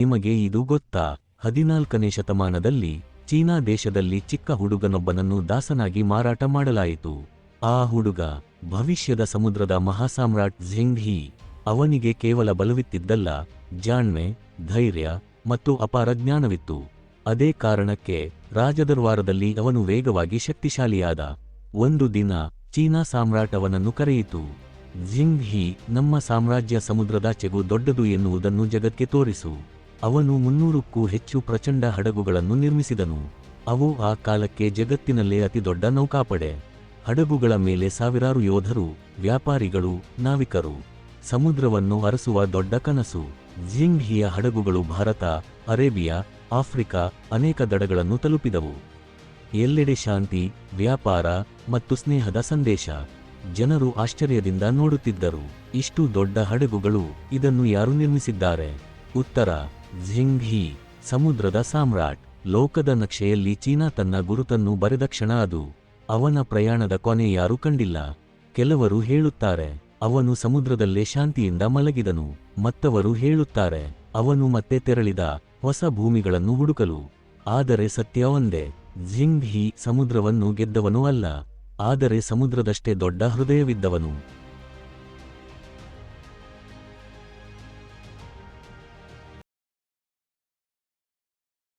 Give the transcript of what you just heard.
ನಿಮಗೆ ಇದು ಗೊತ್ತಾ? ಹದಿನಾಲ್ಕನೇ ಶತಮಾನದಲ್ಲಿ ಚೀನಾ ದೇಶದಲ್ಲಿ ಚಿಕ್ಕ ಹುಡುಗನೊಬ್ಬನನ್ನು ದಾಸನಾಗಿ ಮಾರಾಟ ಮಾಡಲಾಯಿತು. ಆ ಹುಡುಗ ಭವಿಷ್ಯದ ಸಮುದ್ರದ ಮಹಾಸಾಮ್ರಾಟ್ ಝೆಂಗ್ ಹಿ ಅವನಿಗೆ ಕೇವಲ ಬಲವಿತ್ತಿದ್ದಲ್ಲ, ಜಾಣ್ಮೆ, ಧೈರ್ಯ ಮತ್ತು ಅಪಾರ ಜ್ಞಾನವಿತ್ತು. ಅದೇ ಕಾರಣಕ್ಕೆ ರಾಜದರ್ವಾರದಲ್ಲಿ ಅವನು ವೇಗವಾಗಿ ಶಕ್ತಿಶಾಲಿಯಾದ. ಒಂದು ದಿನ ಚೀನಾ ಸಾಮ್ರಾಟ್ ಅವನನ್ನು ಕರೆಯಿತು. ಝಿಂಗ್ ಹಿ ನಮ್ಮ ಸಾಮ್ರಾಜ್ಯ ಸಮುದ್ರದಾಚೆಗೂ ದೊಡ್ಡದು ಎನ್ನುವುದನ್ನು ಜಗಕ್ಕೆ ತೋರಿಸು. ಅವನು ಮುನ್ನೂರಕ್ಕೂ ಹೆಚ್ಚು ಪ್ರಚಂಡ ಹಡಗುಗಳನ್ನು ನಿರ್ಮಿಸಿದನು. ಅವು ಆ ಕಾಲಕ್ಕೆ ಜಗತ್ತಿನಲ್ಲೇ ಅತಿದೊಡ್ಡ ನೌಕಾಪಡೆ. ಹಡಗುಗಳ ಮೇಲೆ ಸಾವಿರಾರು ಯೋಧರು, ವ್ಯಾಪಾರಿಗಳು, ನಾವಿಕರು. ಸಮುದ್ರವನ್ನು ಅರಸುವ ದೊಡ್ಡ ಕನಸು. ಜಿಂಘಿಯ ಹಡಗುಗಳು ಭಾರತ, ಅರೇಬಿಯಾ, ಆಫ್ರಿಕಾ ಅನೇಕ ದಡಗಳನ್ನು ತಲುಪಿದವು. ಎಲ್ಲೆಡೆ ಶಾಂತಿ, ವ್ಯಾಪಾರ ಮತ್ತು ಸ್ನೇಹದ ಸಂದೇಶ. ಜನರು ಆಶ್ಚರ್ಯದಿಂದ ನೋಡುತ್ತಿದ್ದರು. ಇಷ್ಟು ದೊಡ್ಡ ಹಡಗುಗಳು ಇದನ್ನು ಯಾರು ನಿರ್ಮಿಸಿದ್ದಾರೆ? ಉತ್ತರ. ಝಿಂಗ್ ಹಿ ಸಮುದ್ರದ ಸಾಮ್ರಾಟ್, ಲೋಕದ ನಕ್ಷೆಯಲ್ಲಿ ಚೀನಾ ತನ್ನ ಗುರುತನ್ನು ಬರೆದ ಕ್ಷಣ ಅದು. ಅವನ ಪ್ರಯಾಣದ ಕೊನೆ ಯಾರೂ ಕಂಡಿಲ್ಲ. ಕೆಲವರು ಹೇಳುತ್ತಾರೆ, ಅವನು ಸಮುದ್ರದಲ್ಲೇ ಶಾಂತಿಯಿಂದ ಮಲಗಿದನು. ಮತ್ತವರು ಹೇಳುತ್ತಾರೆ, ಅವನು ಮತ್ತೆ ತೆರಳಿದ ಹೊಸ ಭೂಮಿಗಳನ್ನು ಹುಡುಕಲು. ಆದರೆ ಸತ್ಯ ಒಂದೇ ಝಿಂಗ್ ಹಿ ಸಮುದ್ರವನ್ನು ಗೆದ್ದವನು ಅಲ್ಲ. ಆದರೆ ಸಮುದ್ರದಷ್ಟೇ ದೊಡ್ಡ ಹೃದಯವಿದ್ದವನು.